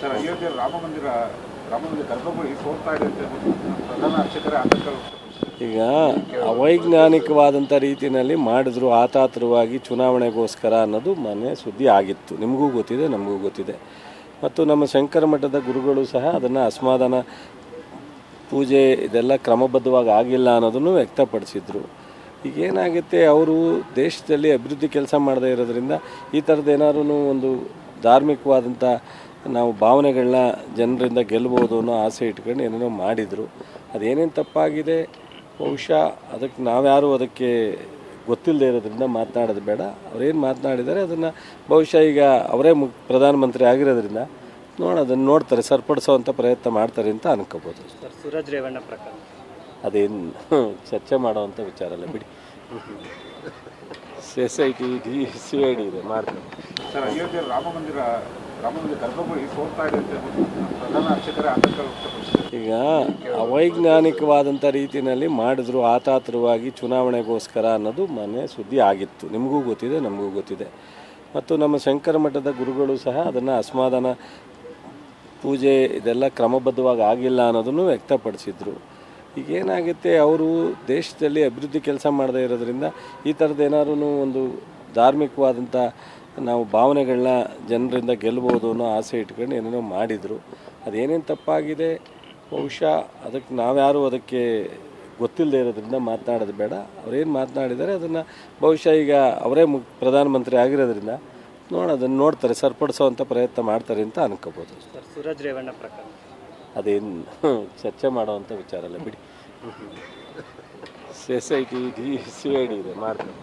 Sir Ayodhya Rama ಮಂದಿರ ರಾಮ ಮಂದಿರ ಗರ್ಭಗುಡಿ ಪ್ರಧಾನ ಅರ್ಚಕರ ಈಗ ಅವೈಜ್ಞಾನಿಕವಾದಂಥ ರೀತಿಯಲ್ಲಿ ಮಾಡಿದ್ರು ಆತಾತ್ರವಾಗಿ ಚುನಾವಣೆಗೋಸ್ಕರ ಅನ್ನೋದು ಮನೆ ಸುದ್ದಿ ಆಗಿತ್ತು. ನಿಮಗೂ ಗೊತ್ತಿದೆ, ನಮಗೂ ಗೊತ್ತಿದೆ. ಮತ್ತು ನಮ್ಮ ಶಂಕರ ಮಠದ ಗುರುಗಳು ಸಹ ಅದನ್ನು ಅಸಮಾಧಾನ ಪೂಜೆ ಇದೆಲ್ಲ ಕ್ರಮಬದ್ಧವಾಗಿ ಆಗಿಲ್ಲ ಅನ್ನೋದನ್ನು ವ್ಯಕ್ತಪಡಿಸಿದ್ರು. ಈಗ ಏನಾಗುತ್ತೆ, ಅವರು ದೇಶದಲ್ಲಿ ಅಭಿವೃದ್ಧಿ ಕೆಲಸ ಮಾಡದೇ ಇರೋದ್ರಿಂದ ಈ ಥರದ್ದು ಏನಾದ್ರು ಒಂದು ಧಾರ್ಮಿಕವಾದಂಥ ನಾವು ಭಾವನೆಗಳನ್ನ ಜನರಿಂದ ಗೆಲ್ಬೋದು ಅನ್ನೋ ಆಸೆ ಇಟ್ಕೊಂಡು ಏನೇನೋ ಮಾಡಿದರು. ಅದೇನೇನು ತಪ್ಪಾಗಿದೆ? ಬಹುಶಃ ಅದಕ್ಕೆ ನಾವ್ಯಾರು ಅದಕ್ಕೆ ಗೊತ್ತಿಲ್ಲದೆ ಇರೋದ್ರಿಂದ ಮಾತನಾಡೋದು ಬೇಡ. ಅವ್ರೇನು ಮಾತನಾಡಿದ್ದಾರೆ ಅದನ್ನು ಬಹುಶಃ ಈಗ ಅವರೇ ಮು ಪ್ರಧಾನಮಂತ್ರಿ ಆಗಿರೋದ್ರಿಂದ ನೋಡಿ ಅದನ್ನು ನೋಡ್ತಾರೆ ಸರಿಪಡಿಸೋವಂಥ ಪ್ರಯತ್ನ ಮಾಡ್ತಾರೆ ಅಂತ ಅನ್ಕೋಬೋದು. ಸರ್ ಸೂರಜ್ ರೇವಣ್ಣ ಪ್ರಕಾರ ಅದೇನು ಚರ್ಚೆ ಮಾಡೋವಂಥ ವಿಚಾರ ಅಲ್ಲ ಬಿಡಿ. Society I T D C I D ಇದೆ ಮಾಡ್ತಾರೆ ಈಗ ಅವೈಜ್ಞಾನಿಕವಾದಂಥ ರೀತಿಯಲ್ಲಿ ಮಾಡಿದ್ರು ಆತಾತ್ರವಾಗಿ ಚುನಾವಣೆಗೋಸ್ಕರ ಅನ್ನೋದು ಮನೆ ಸುದ್ದಿ ಆಗಿತ್ತು. ನಿಮಗೂ ಗೊತ್ತಿದೆ, ನಮಗೂ ಗೊತ್ತಿದೆ. ಮತ್ತು ನಮ್ಮ ಶಂಕರ ಮಠದ ಗುರುಗಳು ಸಹ ಅದನ್ನು ಅಸಮಾಧಾನ ಪೂಜೆ ಇದೆಲ್ಲ ಕ್ರಮಬದ್ಧವಾಗಿ ಆಗಿಲ್ಲ ಅನ್ನೋದನ್ನು ವ್ಯಕ್ತಪಡಿಸಿದ್ರು. ಈಗ ಏನಾಗುತ್ತೆ ಅವರು ದೇಶದಲ್ಲಿ ಅಭಿವೃದ್ಧಿ ಕೆಲಸ ಮಾಡದೇ ಇರೋದ್ರಿಂದ ಈ ಥರದ್ದು ಏನಾದ್ರು ಒಂದು ಧಾರ್ಮಿಕವಾದಂಥ ನಾವು ಭಾವನೆಗಳನ್ನ ಜನರಿಂದ ಗೆಲ್ಬೋದು ಅನ್ನೋ ಆಸೆ ಇಟ್ಕೊಂಡು ಏನೇನೋ ಮಾಡಿದರು. ಅದೇನೇನು ತಪ್ಪಾಗಿದೆ? ಬಹುಶಃ ಅದಕ್ಕೆ ನಾವ್ಯಾರು ಅದಕ್ಕೆ ಗೊತ್ತಿಲ್ಲದೆ ಇರೋದ್ರಿಂದ ಮಾತನಾಡೋದು ಬೇಡ. ಅವ್ರೇನು ಮಾತನಾಡಿದ್ದಾರೆ ಅದನ್ನು ಬಹುಶಃ ಈಗ ಅವರೇ ಮು ಪ್ರಧಾನಮಂತ್ರಿ ಆಗಿರೋದ್ರಿಂದ ನೋಡಿ ಅದನ್ನು ನೋಡ್ತಾರೆ ಸರಿಪಡಿಸೋವಂಥ ಪ್ರಯತ್ನ ಮಾಡ್ತಾರೆ ಅಂತ ಅನ್ಕೋಬೋದು. ಸರ್ ಸೂರಜ್ ರೇವಣ್ಣ ಪ್ರಕಾರ. ಅದೇನು ಚರ್ಚೆ ಮಾಡೋವಂಥ ವಿಚಾರ ಅಲ್ಲ ಬಿಡಿ. S I T D C I D ಇದೆ ಮಾಡ್ತಾರೆ